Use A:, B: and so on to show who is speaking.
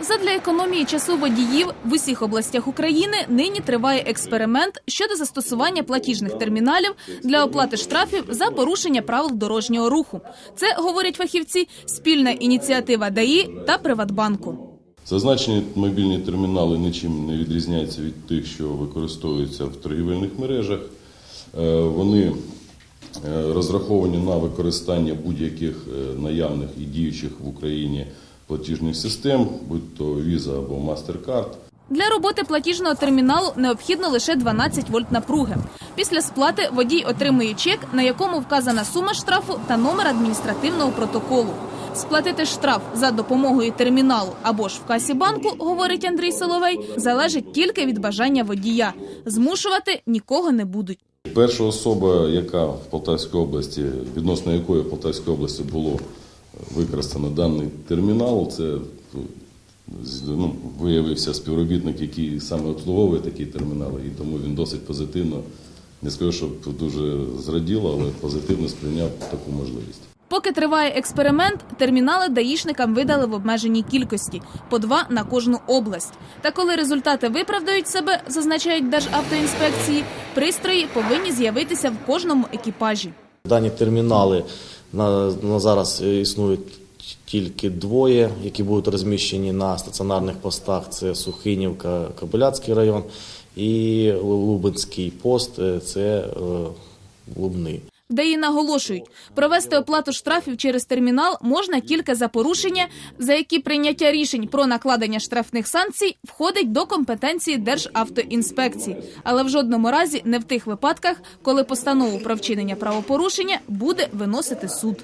A: Задля економії часу водіїв в усіх областях України нині триває експеримент щодо застосування платіжних терміналів для оплати штрафів за порушення правил дорожнього руху. Це говорять фахівці спільна ініціатива ДАІ та Приватбанку.
B: Зазначені мобільні термінали нічим не відрізняються від тих, що використовуються в торгівельних мережах. Е, Вони е, розраховані на використання будь-яких е, наявних і діючих в Україні платіжних систем, будь то Visa або MasterCard.
A: Для роботи платіжного терміналу необхідно лише 12 вольт напруги. Після сплати водій отримує чек, на якому вказана сума штрафу та номер адміністративного протоколу. Сплатити штраф за допомогою терміналу або ж в касі банку, говорить Андрій Соловей, залежить тільки від бажання водія. Змушувати нікого не будуть.
B: Перша особа, яка в Полтавській області, відносно якої в Полтавській області було використано даний термінал, це ну, виявився співробітник, який саме обслуговує такі термінали, і тому він досить позитивно, не скажу, що дуже зраділо, але позитивно сприйняв таку можливість.
A: Поки триває експеримент, термінали даїшникам видали в обмеженій кількості по два на кожну область. Та коли результати виправдають себе, зазначають Державтоінспекції, пристрої повинні з'явитися в кожному екіпажі.
C: Дані термінали на, на зараз існують тільки двоє, які будуть розміщені на стаціонарних постах. Це Сухинівка, Кобиляцький район і Лубенський пост е, це е, Лубни.
A: її наголошують, провести оплату штрафів через термінал можна тільки за порушення, за які прийняття рішень про накладення штрафних санкцій входить до компетенції Державтоінспекції, але в жодному разі не в тих випадках, коли постанову про вчинення правопорушення буде виносити суд.